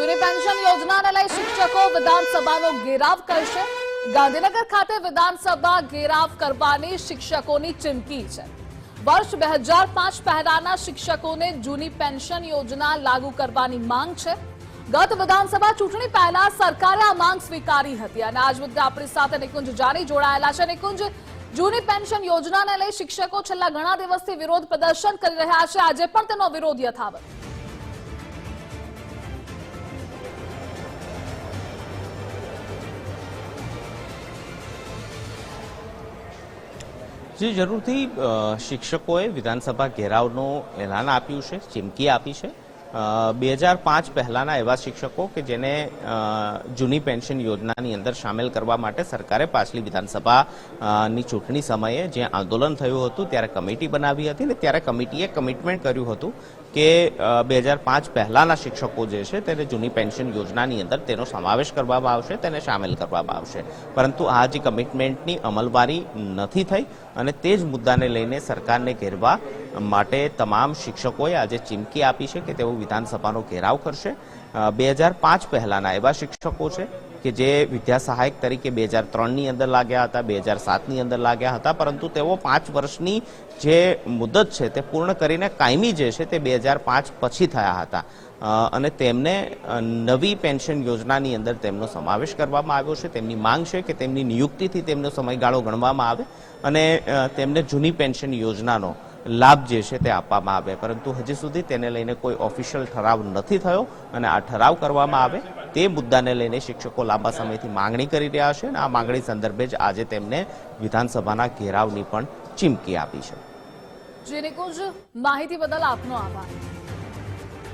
જૂની પેન્શન યોજનાને લઈ શિક્ષકો વિધાનસભાનો ઘેરાવ કરશે. ગાંધીનગર ખાતે વિધાનસભા ઘેરાવ કરવાની શિક્ષકોની ચીમકી છે. વર્ષ બે હજાર પાંચ પહેલાના શિક્ષકોને જૂની પેન્શન યોજના લાગુ કરવાની માંગ છે. ગત વિધાનસભા ચૂંટણી પહેલા સરકારે આ માંગ સ્વીકારી હતી અને આજ મુદ્દે આપણી સાથે નિકુંજ જાની જોડાયેલા છે. નિકુંજ, જૂની પેન્શન યોજનાને લઈ શિક્ષકો છેલ્લા ઘણા દિવસથી વિરોધ પ્રદર્શન કરી રહ્યા છે. આજે પણ તેનો વિરોધ યથાવત. જી જરૂરથી શિક્ષકોએ વિધાનસભા ઘેરાવનું એલાન આપ્યું છે ચીમકી આપી છે. બે હજાર પાંચ પહેલાના એવા શિક્ષકો કે જેને જૂની પેન્શન યોજનાની અંદર સામેલ કરવા માટે સરકારે પાછલી વિધાનસભાની ચૂંટણી સમયે જે આંદોલન થયું હતું ત્યારે કમિટી બનાવી હતી ને ત્યારે કમિટીએ કમિટમેન્ટ કર્યું હતું કે બે હજાર પાંચ પહેલાના શિક્ષકો જે છે તેને જૂની પેન્શન યોજનાની અંદર તેનો સમાવેશ કરવામાં આવશે, તેને સામેલ કરવામાં આવશે. પરંતુ આ જે કમિટમેન્ટની અમલવારી નથી થઈ અને તે જ મુદ્દાને લઈને સરકારને ઘેરવા માટે તમામ શિક્ષકોએ આજે ચીમકી આપી છે કે તેઓ વિધાનસભાનો ઘેરાવ કરશે. બે હજાર પાંચ પહેલાના એવા શિક્ષકો છે કે જે વિદ્યા સહાયક તરીકે બે હજાર ત્રણની અંદર લાગ્યા હતા, બે હજાર સાતની અંદર લાગ્યા હતા, પરંતુ તેઓ પાંચ વર્ષની જે મુદત છે તે પૂર્ણ કરીને કાયમી જે છે તે બે હજાર પાંચ પછી થયા હતા. અને તેમને નવી પેન્શન યોજનાની અંદર તેમનો સમાવેશ કરવામાં આવ્યો છે. તેમની માંગ છે કે તેમની નિયુક્તિથી તેમનો સમયગાળો ગણવામાં આવે અને તેમને જૂની પેન્શન યોજનાનો લાભ જે છે તે આપવામાં આવે. પરંતુ હજી સુધી તેને લઈને કોઈ ઓફિશિયલ ઠરાવ નથી થયો અને આ ઠરાવ કરવામાં આવે તે મુદ્દાને લઈને શિક્ષકો લાંબા સમયથી માંગણી કરી રહ્યા છે અને આ માંગણી સંદર્ભે જ આજે તેમને વિધાનસભાના ઘેરાવની પણ ચીમકી આપી છે. માહિતી બદલ આપનો આભાર.